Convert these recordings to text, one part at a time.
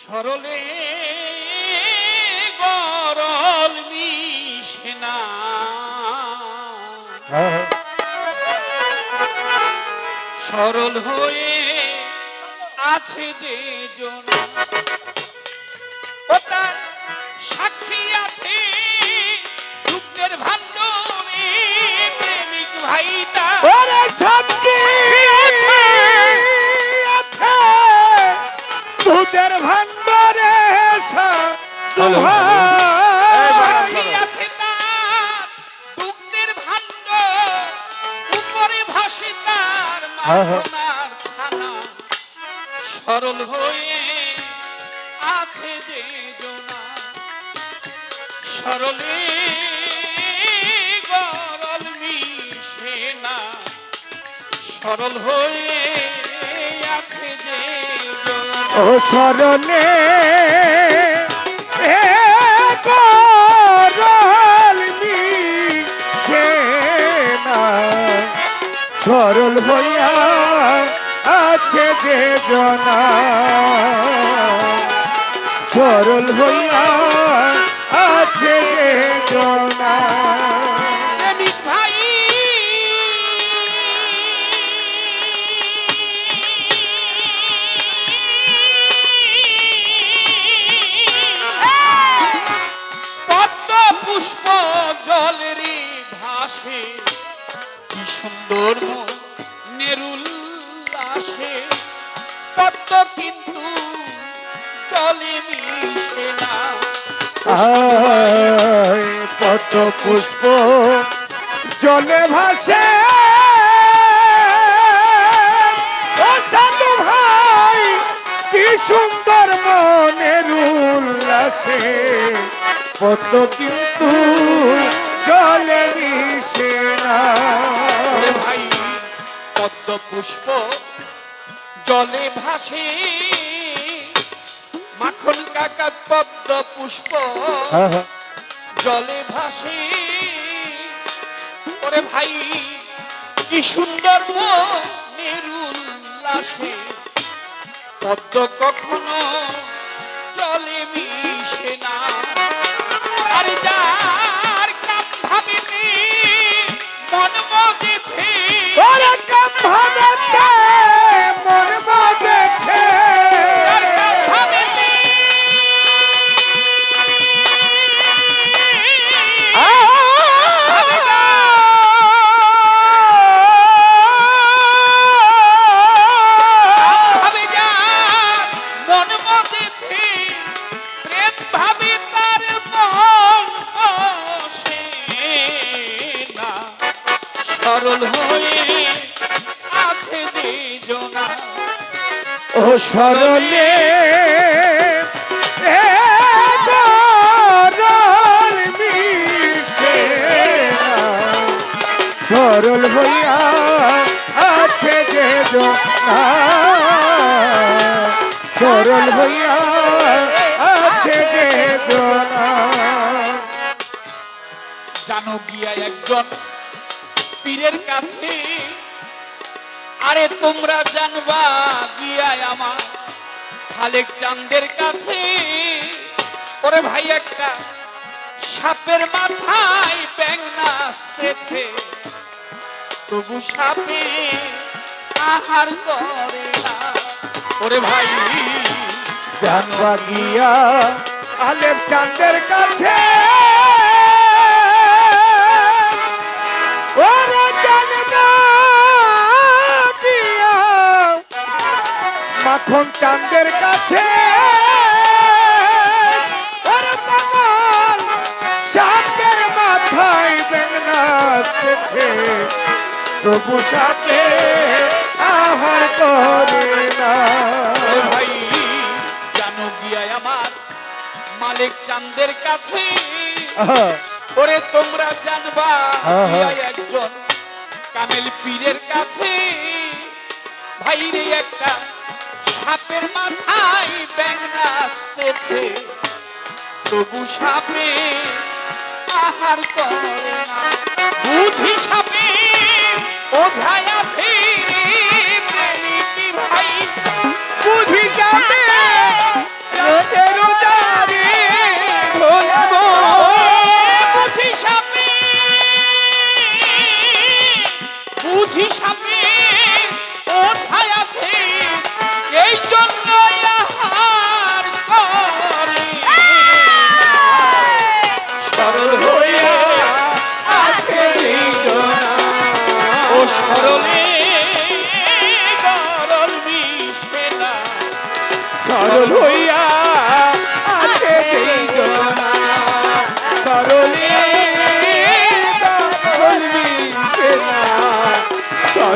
সরলে গরল মিশে না। হ্যাঁ, সরল হয়ে আছে যে জন। ভান্ডারে আছে তার দুঃখের ভান্ড উপরে ভাসে তার মাখনার ছানা সরল হয়ে আছে যে জোনা। সরলে গরল মিশে না। সরল হয়ে আছে যে জোনা। ও গরল সরল হইয়া আছে যে জনা। সরল হইয়া আছে যে জনা। সুন্দর নেরুল আসে পদ্ম কিন্তু জলে মিশে না। পদ্ম পুষ্প জলে ভাসে। ভাই, কি সুন্দর মনের উল্লাসে পদ্ম কিন্তু জলে মিশে না। ভাই পদ্ম পুষ্প জলে ভাসে। মাখন কাকা পদ্ম পুষ্প জলে ভাসে। ওরে ভাই কি সুন্দর মেরুল্লাসে পদ্ম কখনো সরলে সরল হইয়া আছে যে সরল হইয়া আছে যে জানো গিয়া একজন পীরের কাছে আরে তোমরা জানবা গিয়া আমার খালেক চান্দের কাছে। ওরে ভাই, একটা সাপের মাথায় ব্যাং নাচতেছে। তবু সাপে আহার করে না। ওরে ভাই, জানবা গিয়া আলেম চান্দের কাছে। চাঁদের কাছে। সাপের মাথায় বেগনাচ্ছে তবু সাপে আহার করে না। ভাই জানো গিয়া আমার মালিক চান্দের কাছে। ওরে তোমরা জানবা একজন কামেল পীরের কাছে। ভাই রে একটা সাপের মাথায় ব্যাং আসতেছে তবু সাপে আহার করে বুঝি সাপে ওঝায়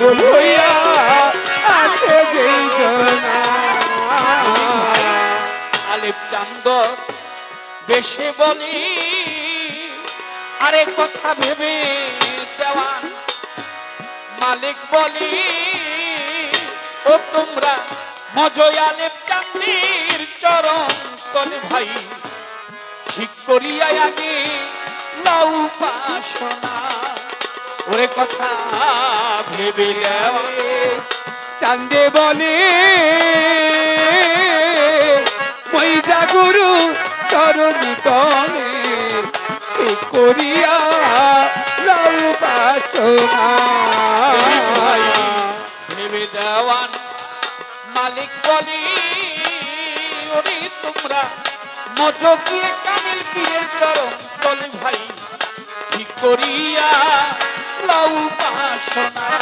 সরল হইয়া আছে যেই আলিপ চান্দ আরে কথা ভেবে দেওয়ান মালিক বলি, ও তোমরা মজয় আলিপ চান্দির চরণ তলে ভাই। ঠিক করিয়া আগে লাউ পাশনা ওরে কথা ভেবে চান্দে বলে মৈজা গুরু, চরণ তলে করিয়া দেওয়ান মালিক বলি, ওরে তোমরা মজকিয়ে কামিল পীরের চরণ তলে ভাই, ঠিক করিয়া লাউ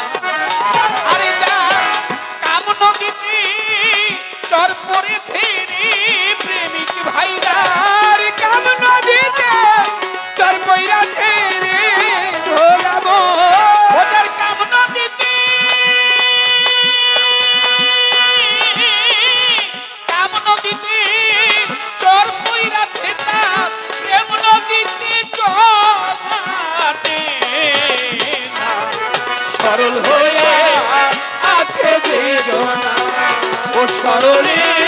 সরল হয়ে আছে ও সরলে